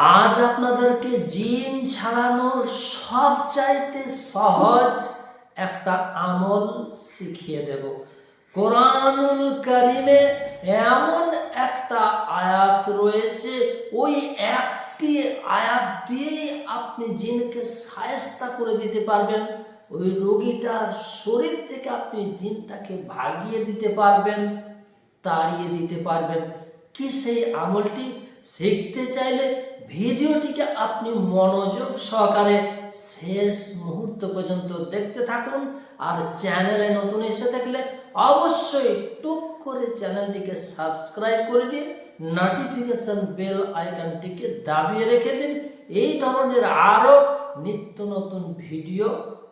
আজ আপনাদেরকে জিন ছাড়ানোর সবচাইতে সহজ একটা আমল শিখিয়ে দেব। কোরআনুল কারিমে এমন একটা আয়াত রয়েছে, ওই একটি আয়াত দিয়েই আপনি জিনকে সায়স্তা করে দিতে পারবেন। ওই রোগীটার শরীর থেকে আপনি জিনটাকে ভাগিয়ে দিতে পারবেন, তাড়িয়ে দিতে পারবেন। কি সেই আমলটি? শিখতে চাইলে ভিডিওটিকে আপনি মনোযোগ সহকারে শেষ মুহূর্ত পর্যন্ত দেখতে থাকুন আর চ্যানেলে নতুন এসে থাকলে অবশ্যই টুক করে চ্যানেলটিকে সাবস্ক্রাইব করে দিন নোটিফিকেশন বেল আইকনটিকে দাবিয়ে রেখে দিন। এই ধরনের আরও নিত্য নতুন ভিডিও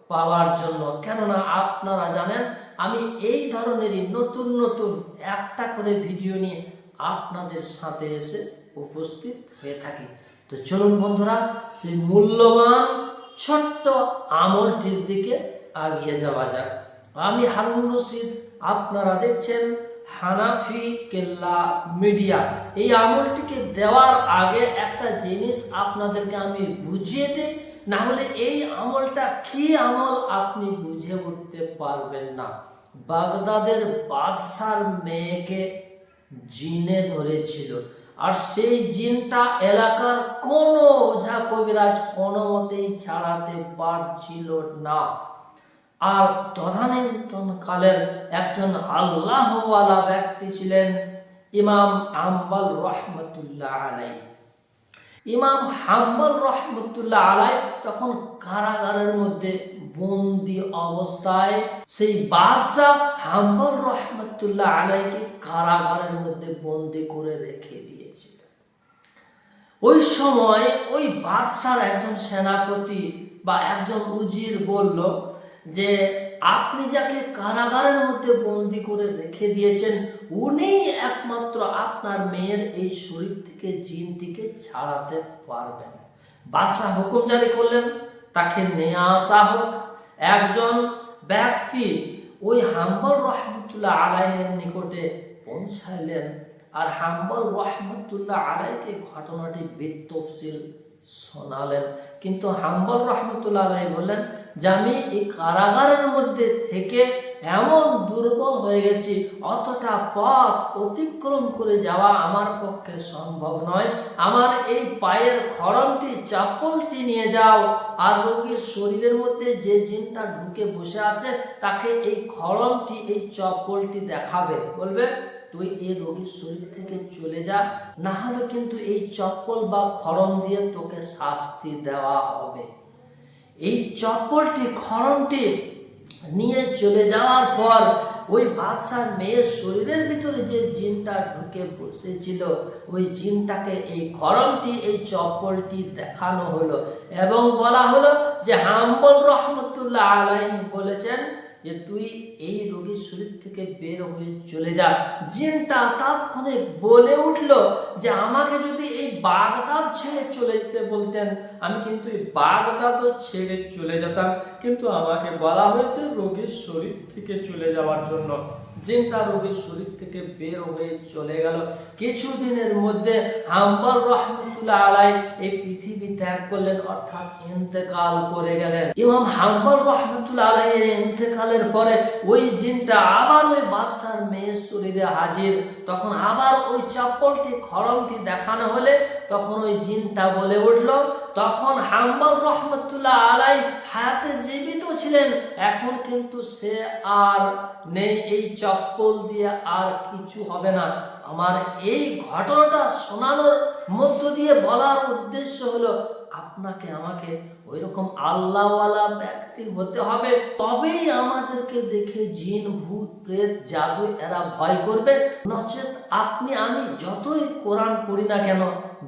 পাওয়ার জন্য। কেননা আপনারা জানেন, আমি এই ধরনেরই নতুন নতুন একটা করে ভিডিও নিয়ে আপনাদের সাথে এসে উপস্থিত হয়ে থাকি। তো চলুন বন্ধুরা, সেই মূল্যবান ছোট্ট আমলটির দিকে আগিয়ে যাওয়া যাক। আমি হারুন রশিদ, আপনারা দেখছেন হানাফি কেল্লা মিডিয়া। এই আমলটিকে দেওয়ার আগে একটা জিনিস আপনাদেরকে আমি বুঝিয়ে দিই না হলে এই আমলটা কি আমল আপনি বুঝে উঠতে পারবেন না। বাগদাদের বাদশার মেয়েকে জিনে ধরেছিল। আর সেই জিনটা এলাকার কোনো ওঝা কবিরাজ কোনো মতেই ছাড়াতে পারছিল না। আর তদানীন্তন কালের একজন আল্লাহওয়ালা ব্যক্তি ছিলেন ইমাম আম্বাল রহমতুল্লাহ আলাই। ইমাম হাম্বল রহমতুল্লাহ আলাই তখন কারাগারের মধ্যে বন্দি অবস্থায় সেই বাদশাহ হাম্বল রহমতুল্লাহ আলাইকে কারাগারের মধ্যে বন্দি করে রেখে দিয়েছিল ওই সময় ওই বাদশার একজন সেনাপতি বা একজন উজির বলল যে, আপনি যাকে কারাগারের মধ্যে বন্দি করে রেখে দিয়েছেন উনি একমাত্র আপনার মেয়ের এই শরীর থেকে জিনটিকে ছাড়াতে পারবেন। বাদশাহ হুকুম জারি করলেন, তাকে নিয়ে আসা হোক। একজন ব্যক্তি ওই হাম্বল রহমতুল্লাহ আলাইয়ের নিকটে পৌঁছাইলেন। আর হাম্বল রহমতুল্লাহ আলাইকে ঘটনাটি বিতফসিল শোনালেন। কিন্তু হাম্বল রহমতুল্লাহ আলাই বললেন, যে আমি এই কারাগারের মধ্যে থেকে এমন দুর্বল হয়ে গেছি, অতটা পথ অতিক্রম করে যাওয়া আমার পক্ষে সম্ভব নয়। আমার এই পায়ের খড়মটি চাপলটি নিয়ে যাও। আর রোগীর শরীরের মধ্যে যে জিনটা ঢুকে বসে আছে, তাকে এই খড়মটি এই চপ্পলটি দেখাবে। বলবে তুই এই রোগীর শরীর থেকে চলে যা, না হলে কিন্তু এই চপ্পল বা খড়ম দিয়ে তোকে শাস্তি দেওয়া হবে। এই চপ্পলটি, খড়মটি নিয়ে চলে যাওয়ার পর ওই বাদশার মেয়ের শরীরের ভিতরে যে জিনটা ঢুকে বসেছিল, ওই জিনটাকে এই খড়মটি, এই চপ্পলটি দেখানো হলো এবং বলা হলো যে হাম্বল রহমতুল্লাহ আলাই বলেছেন যে তুই এই রোগীর শরীর থেকে বের হয়ে চলে যা। জিনটা তাৎক্ষণে বলে উঠল যে আমাকে যদি এই বাগদাদ ছেড়ে চলে যেতে বলতেন, আমি কিন্তু এই বাগদাদও ছেড়ে চলে যেতাম। কিন্তু আমাকে বলা হয়েছে রোগীর শরীর থেকে চলে যাওয়ার জন্য। জিনটা রোগীর শরীর থেকে বের হয়ে চলে গেল। কিছুদিনের মধ্যে হাম্বল রহমতুল্লাহ আলাই এই পৃথিবী ত্যাগ করলেন, অর্থাৎ ইন্তেকাল করে গেলেন। ইমাম হাম্বল রহমতুল্লাহ আলাই এর ইন্তেকালের পরে ওই জিনটা আবার ওই বাদশার মেয়ের শরীরে হাজির। তখন আবার ওই চপ্পলটি, খড়মটি দেখানো হলে তখন ওই জিনটা বলে উঠল, তখন হাম্বল রহমতুল্লাহ আলাই হাতে জীবিত ছিলেন, এখন কিন্তু সে আর নেই এই চপ্পল দিয়ে আর কিছু হবে না। আমার এই ঘটনাটা শোনানোর মধ্য দিয়ে বলার উদ্দেশ্য হলো, আপনাকে আমাকে ওই রকম আল্লাহওয়ালা ব্যক্তি হতে হবে। তবেই আমাদেরকে দেখে জিন, ভূত, প্রেত, জাদু এরা ভয় করবে। নচেত আপনি, আমি যতই কোরআন পড়ি না কেন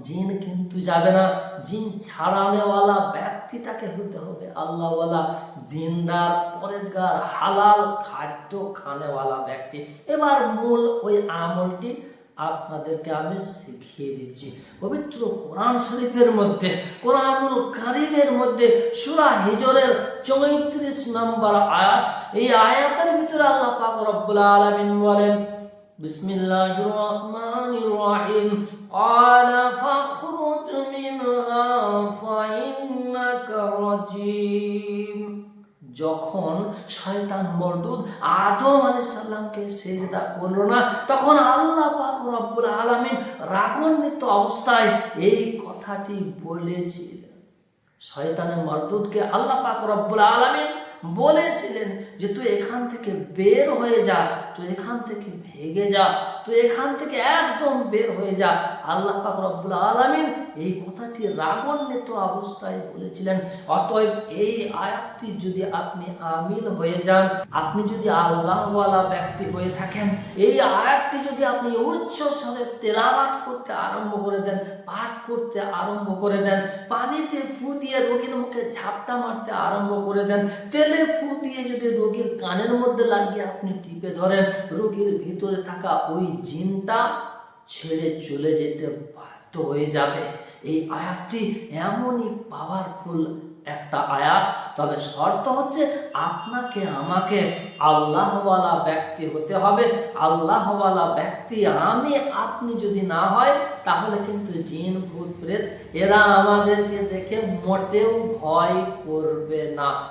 জিন কিন্তু যাবে না। জিন ছাড়ানেওয়ালা ব্যক্তিটাকে হতে হবে আল্লাহওয়ালা, দিনদার, পরেজগার, হালাল খাদ্য খানেওয়ালা ব্যক্তি। এবার মূল ওই আমলটি আপনাদেরকে আমি শিখিয়ে দিচ্ছি। পবিত্র কোরআন শরীফের মধ্যে, কোরআনুল কারিমের মধ্যে সুরা হিজরের চৌত্রিশ নম্বর আয়াত, এই আয়াতের ভিতরে আল্লাহ পাক রব্বুল আলামিন বলেন بسم الله الرحمن الرحيم قال فاخرج منها فإنك رجيم যখন শয়তান মরদুদ আদম আলাইহিস সালামকে সেজদা করল না, তখন আল্লাহ পাক রব্বুল আলামিন রাগান্বিত অবস্থায় এই কথাটি বলেছিলেন। শয়তানের মরদুদকে আল্লাহ পাক রব্বুল আলামিন বলেছিলেন যে তুই এখান থেকে বের হয়ে যা তুই এখান থেকে ভেগে যা। তুই এখান থেকে একদম বের হয়ে যা। আল্লাহ পাক রব্বুল আলামিন এই কথাটি রাগান্বিত অবস্থায় বলেছিলেন। অতএব এই আয়াতটি যদি আপনি আমিল হয়ে যান, আপনি যদি আল্লাহওয়ালা ব্যক্তি হয়ে থাকেন, এই আয়াতটি যদি আপনি উচ্চ স্বরে তেলাওয়াত করতে আরম্ভ করে দেন, পাঠ করতে আরম্ভ করে দেন, পানিতে ফু দিয়ে রোগীর মুখে ঝাপটা মারতে আরম্ভ করে দেন, তেলে ফু দিয়ে যদি রোগীর কানের মধ্যে লাগিয়ে আপনি টিপে ধরেন, রোগীর ভিতরে থাকা ওই জিনটা ছেড়ে চলে যেতে বাধ্য হয়ে যাবে। এই আয়াতটি এমনই পাওয়ারফুল একটা আয়াত। তবে শর্ত হচ্ছে আপনাকে, আমাকে আল্লাহওয়ালা ব্যক্তি হতে হবে। আল্লাহওয়ালা ব্যক্তি আমি, আপনি যদি না হয়, তাহলে কিন্তু জিন, ভূত, প্রেত, এরা আমাদেরকে দেখে মোটেও ভয় করবে না।